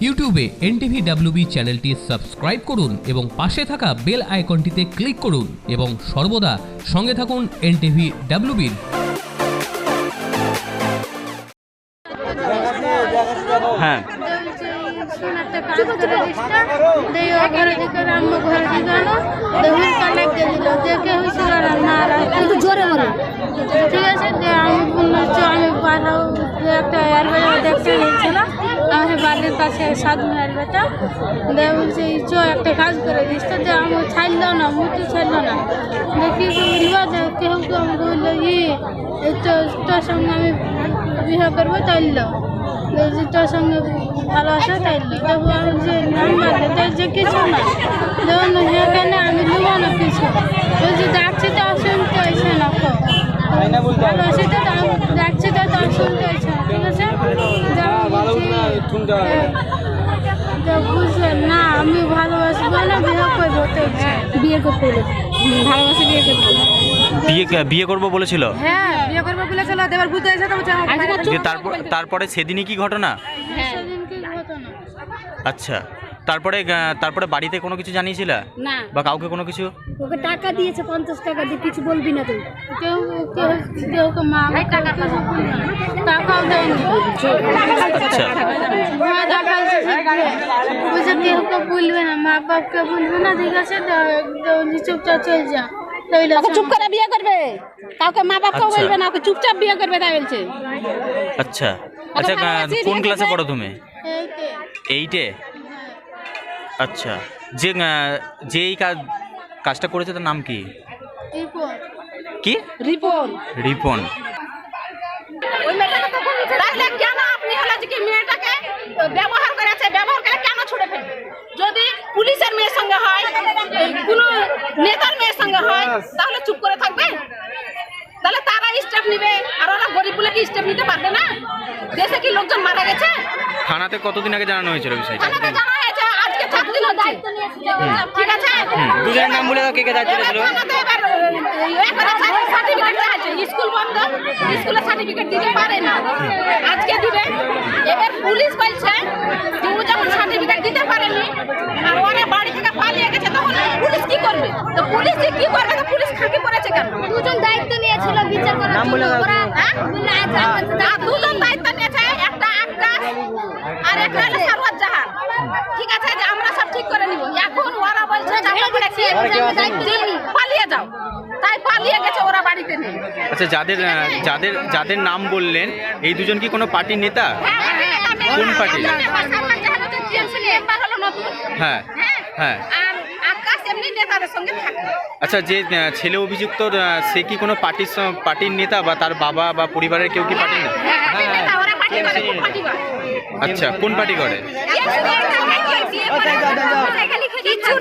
ইউটিউবে NTV WB চ্যানেলটি subscribe করুন এবং পাশে থাকা বেল আইকনটিতে ক্লিক করুন এবং সর্বদা সঙ্গে থাকুন এনটিভি ডাব্লিউবির হ্যাঁ কাজ করে দিসটা দেই ও ঘরে দিকে আম্মু ঘরে দিকে আনো দেহুল কানেক্ট দিয়ে দিল দেখে হয়েছিল রান্না আর একটু জোরে বলো ঠিক আছে যে আমি বললাম চ আমি বাড়াও যে একটা এয়ারবেটা দেখতে গেছিল আমার বাড়ির কাছে সাত এয়ারবেটা দে বলছে "এই চ একটা কাজ করে দিস। তো যে আমি ছাড়ল না মুটি ছাড়ল না। দেখি বলবা যে কেউ কেউ বলল ই তোর সঙ্গে আমি বিয়ে করব তাইল বলছি তোর সঙ্গে ভালো আছে তাই তবু আমি যে নাম্বার তাই যে কিছু না। দেখুন এখানে আমি নেব না কিছু। বলছি যাচ্ছি তো শুনতে হয়েছে না ভালো আছে তো যাচ্ছি তো তার শুনতে হয়েছে যে বলছি, যে না আমি ভালোবাসবো না বিয়ে করব বিয়ে করতে ভালোবাসে বিয়ে করব? বিয়ে বিয়ে করব বলেছিল? হ্যাঁ বিয়ে করব বলেছিল দেবার বুঝতে এসে তো বলছে আমার যে তারপর তারপরে সেদিনই কি ঘটনা। আচ্ছা। তারপরে তারপরে বাড়িতে কোনো কিছু জানিয়েছিল? না। বা কাউকে কোনো কিছু? ওকে টাকা দিয়েছে পঞ্চাশ টাকা দিয়ে কিছু বলবি না তুই। কেউ কেউ কেউ কে মা টাকা টাকাও দেয়নি। আচ্ছা। ভয় দেখাচ্ছে বলবে না মা বাপকে বলবে না ঠিক আছে চুপচাপ চলে যা। ওকে চুপ করে বিয়ে করবে? কাউকে মা বাপকেও আচ্ছা। বলবে না ওকে চুপচাপ বিয়ে করবে তাই বলছে। আচ্ছা। আচ্ছা কোন ক্লাসে পড়ো তুমি? এইটে? আচ্ছা যে যে এই কাজ কাজটা করেছে তার নাম কি? কি? রিপন। রিপন। কেন আপনি হলো যে কি মেয়েটাকে ব্যবহার করেছে? ব্যবহার করে কেন ছুড়ে ফেলবে যদি পুলিশের মেয়ের সঙ্গে হয় কোনো নেতার মেয়ের সঙ্গে হয় তাহলে চুপ করে থাকবে? তাহলে তারা স্টেপ নিবে। আর ওরা গরিব বলে কি স্টেপ নিতে পারবে না? দেশে কি লোকজন মারা গেছে? থানাতে কতদিন আগে জানানো হয়েছিল বিষয়টা? জানা হয়েছে। ঠিক আছে? দুজনের নাম বলে দাও কে কে দায়িত্ব এবার ছিল থানাতে এবার করেছে, সার্টিফিকেট স্কুল বন্ধ স্কুলে সার্টিফিকেট দিতে পারে না। আজকে দিবে। এবার পুলিশ বলছে যে ও যখন সার্টিফিকেট দিতে পারেনি আর ওরা বাড়ি থেকে পালিয়ে গেছে তখন পুলিশ কি করবে? তো পুলিশ যে কি করবে তো পুলিশ খাকি পড়েছে কেন? দুজন দায়িত্ব নিয়েছিল বিচার করার জন্য। ওরা হ্যাঁ? দুজন দায়িত্ব নিয়েছে একটা আর একটা হলো সারওয়ার জাহান। ঠিক আছে যে আমরা সব ঠিক করে নিব। এখন ওরা বলছে যে আমরা পালিয়ে যাও। তাই পালিয়ে গেছে ওরা বাড়িতে নেই। আচ্ছা যাদের যাদের যাদের নাম বললেন এই দুজন কি কোনো পার্টির নেতা? কোন পার্টি? হ্যাঁ হ্যাঁ থাকে। আচ্ছা যে ছেলে অভিযুক্ত সে কি কোনো পার্টির পার্টির নেতা বা তার বাবা বা পরিবারের কেউ কি পার্টির নেতা? হ্যাঁ। আচ্ছা কোন পার্টি করে কিছু